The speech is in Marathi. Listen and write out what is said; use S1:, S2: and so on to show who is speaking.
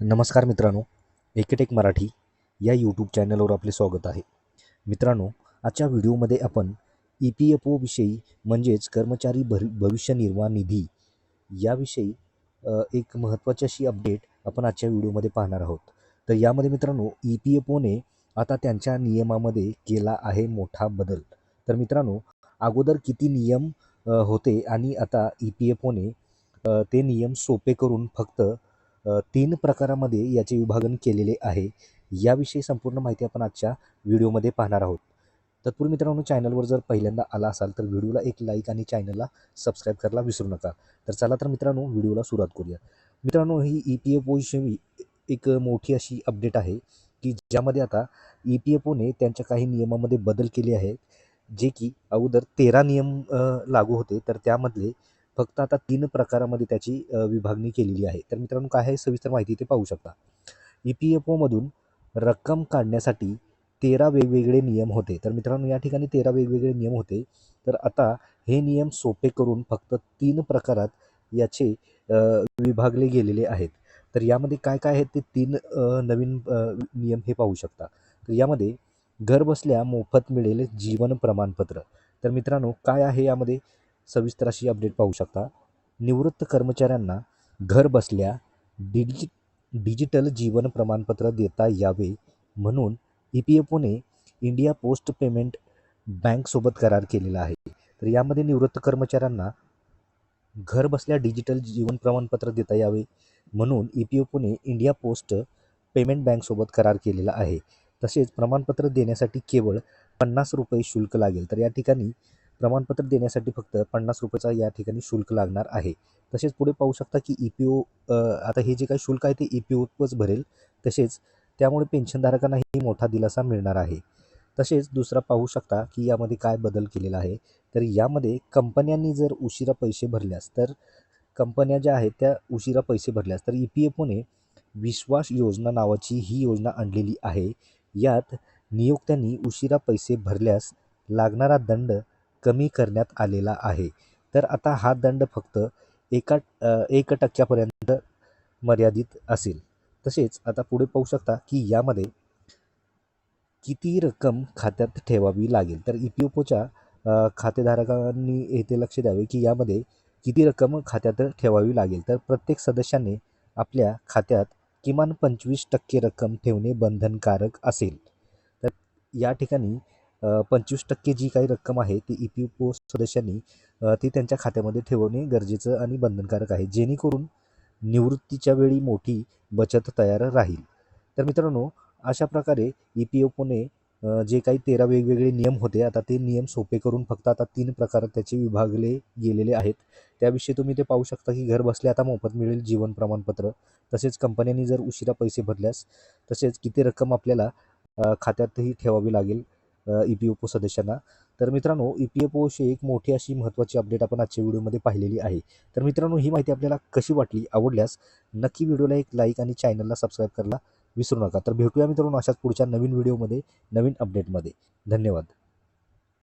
S1: नमस्कार मित्रांनो एकेटेक मराठी या यूट्यूब चॅनलवर आपले स्वागत आहे. मित्रांनो आजच्या व्हिडिओमध्ये आपण ई पी एफ ओविषयी म्हणजेच कर्मचारी भर भविष्य निर्वाह निधी याविषयी एक महत्त्वाची अशी अपडेट आपण आजच्या व्हिडिओमध्ये पाहणार आहोत. तर यामध्ये मित्रांनो ई पी एफ ओने आता त्यांच्या नियमामध्ये केला आहे मोठा बदल. तर मित्रांनो अगोदर किती नियम होते आणि आता ई पी एफ ओने ते नियम सोपे करून फक्त तीन प्रकारामध्ये याचे विभागन केलेले आहे. याविषयी संपूर्ण माहिती आपण आजच्या व्हिडिओमध्ये पाहणार आहोत. तत्पूर्वी मित्रांनो चॅनलवर जर पहिल्यांदा आला असाल तर व्हिडिओला एक लाईक आणि चॅनलला सबस्क्राईब करायला विसरू नका. तर चला तर मित्रांनो व्हिडिओला सुरुवात करूया. मित्रांनो ही ई पी एफ ओविषयी एक मोठी अशी अपडेट आहे की ज्यामध्ये आता ई पी एफ ओने त्यांच्या काही नियमामध्ये बदल केले आहेत. जे की अगोदर तेरा नियम लागू होते. तर त्यामधले फक्त आता तीन प्रकारामध्ये त्याची विभागणी केलेली आहे. तर मित्रांनो काय आहे? सविस्तर माहिती ते पाहू शकता. ई पी एफ ओमधून रक्कम काढण्यासाठी तेरा वेगवेगळे नियम होते. तर मित्रांनो या ठिकाणी तेरा वेगवेगळे नियम होते. तर आता हे नियम सोपे करून फक्त तीन प्रकारात याचे विभागले गेलेले आहेत. तर यामध्ये काय काय आहेत ते तीन नवीन नियम हे पाहू शकता. तर यामध्ये घरबसल्या मोफत मिळेल जीवन प्रमाणपत्र. तर मित्रांनो काय आहे यामध्ये? सविस्तर अशी अपडेट पाहू शकता. निवृत्त कर्मचाऱ्यांना घर बसल्या डिजि डिजिटल जीवन प्रमाणपत्र देता यावे म्हणून ई पी एफ ओने इंडिया पोस्ट पेमेंट बँकसोबत करार केलेला आहे. तर यामध्ये निवृत्त कर्मचाऱ्यांना घर बसल्या डिजिटल जीवन प्रमाणपत्र देता यावे म्हणून ई पी एफ ओने इंडिया पोस्ट पेमेंट बँकसोबत करार केलेला आहे. तसेच प्रमाणपत्र देण्यासाठी केवळ पन्नास रुपये शुल्क लागेल. तर या ठिकाणी प्रमाणपत्र देण्यासाठी फक्त पन्नास रुपयाचा या ठिकाणी शुल्क लागणार आहे. तसेच पुढे पाहू शकता की ई पी ओ आता हे जे काही शुल्क आहे ते ई पी ओच भरेल. तसेच त्यामुळे पेन्शनधारकांनाही मोठा दिलासा मिळणार आहे. तसेच दुसरा पाहू शकता की यामध्ये काय बदल केलेला आहे. तर यामध्ये कंपन्यांनी जर उशिरा पैसे भरल्यास तर कंपन्या ज्या आहेत त्या उशिरा पैसे भरल्यास तर ई पी एफ ओने विश्वास योजना नावाची ही योजना आणलेली आहे. यात नियोक्त्यांनी उशिरा पैसे भरल्यास लागणारा दंड कमी करण्यात आलेला आहे. तर आता हा दंड फक्त एका एक टक्क्यापर्यंत मर्यादित असेल. तसेच आता पुढे पाहू शकता की यामध्ये किती रक्कम खात्यात ठेवावी लागेल. तर ई पी एफ ओच्या खातेधारकांनी येथे लक्ष द्यावे की यामध्ये किती रक्कम खात्यात ठेवावी लागेल. तर प्रत्येक सदस्याने आपल्या खात्यात किमान पंचवीस टक्के रक्कम ठेवणे बंधनकारक असेल. तर या ठिकाणी पंचवीस टक्के जी काही रक्कम आहे ती ई पी एफ ओ सदस्यांनी ती त्यांच्या खात्यामध्ये ठेवणे गरजेचं आणि बंधनकारक आहे. जेणेकरून निवृत्तीच्या वेळी मोठी बचत तयार राहील. तर मित्रांनो अशा प्रकारे ई पी एफ ओने जे काही तेरा वेगवेगळे नियम होते आता ते नियम सोपे करून फक्त आता तीन प्रकारात त्याचे विभागले गेलेले आहेत. त्याविषयी तुम्ही ते पाहू शकता की घर बसल्या आता मोफत मिळेल जीवन प्रमाणपत्र. तसेच कंपन्यांनी जर उशिरा पैसे भरल्यास तसेच किती रक्कम आपल्याला खात्यातही ठेवावी लागेल. ई पी एफ ओ सदस्यांना. तर मित्रांनो ई पी एफ ओशी एक मोठी अशी महत्त्वाची अपडेट आपण आजच्या व्हिडिओमध्ये पाहिलेली आहे. तर मित्रांनो ही माहिती आपल्याला कशी वाटली आवडल्यास नक्की व्हिडिओला एक लाईक आणि चॅनलला सबस्क्राईब करायला विसरू नका. तर भेटूया मित्रांनो अशाच पुढच्या नवीन व्हिडिओमध्ये नवीन अपडेटमध्ये धन्यवाद.